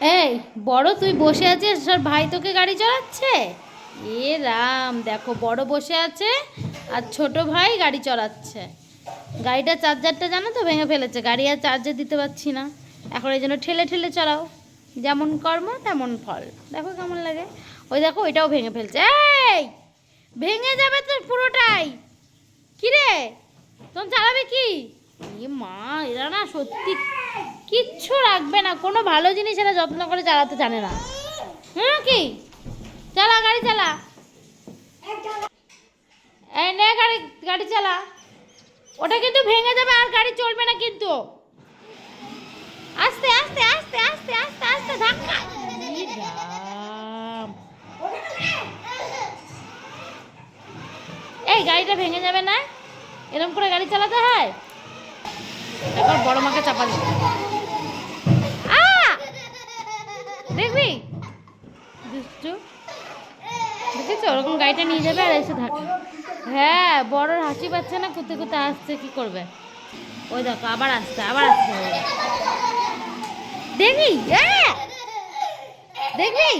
এই, বড় তুই বসে আছিস? আর ভাই তোকে গাড়ি চালাচ্ছে এ রাম, দেখো, বড় বসে আছে আর ছোট ভাই গাড়ি চালাচ্ছে গাড়িটা চার্জারটা জানো তো ভেঙে ফেলেছে, গাড়ি আর চার্জার দিতে পারছি না। এখন এই জন্য ঠেলে ঠেলে চালাও যেমন কর্ম, তেমন ফল। দেখো কেমন লাগে। ওই দেখো, ওইটাও ভেঙে ফেলছে। এই, ভেঙে যাবে তো পুরোটাই। কিরে? তখন চালাবে কি? মা, এরা না সত্যি কিচ্ছু রাখবে না। কোনো ভালো জিনিস এরা যত্ন করে চালাতে জানে না। হুম কি? চালা, গাড়ি চালা। এই নে, গাড়ি গাড়ি চালা। ওটা কিন্তু ভেঙে যাবে, আর গাড়ি চলবে না কিন্তু। আস্তে আস্তে আস্তে আস্তে আস্তে আস্তে, ধাক্কা। এই গাড়িটা ভেঙে যাবে না? এরকম করে গাড়ি চালাতে হয়? একবার বড় মাকে চাপা দিতে দেখবি? দুষ্টু। ওরকম গাড়িটা নিয়ে যাবে আর এসে থাকে। হ্যাঁ বড়োর হাসি পাচ্ছে না, কুতে কুতে আসছে, কি করবে? ওই দেখো, আবার আসছে আবার আসছে। দেখবি? এ! দেখবি?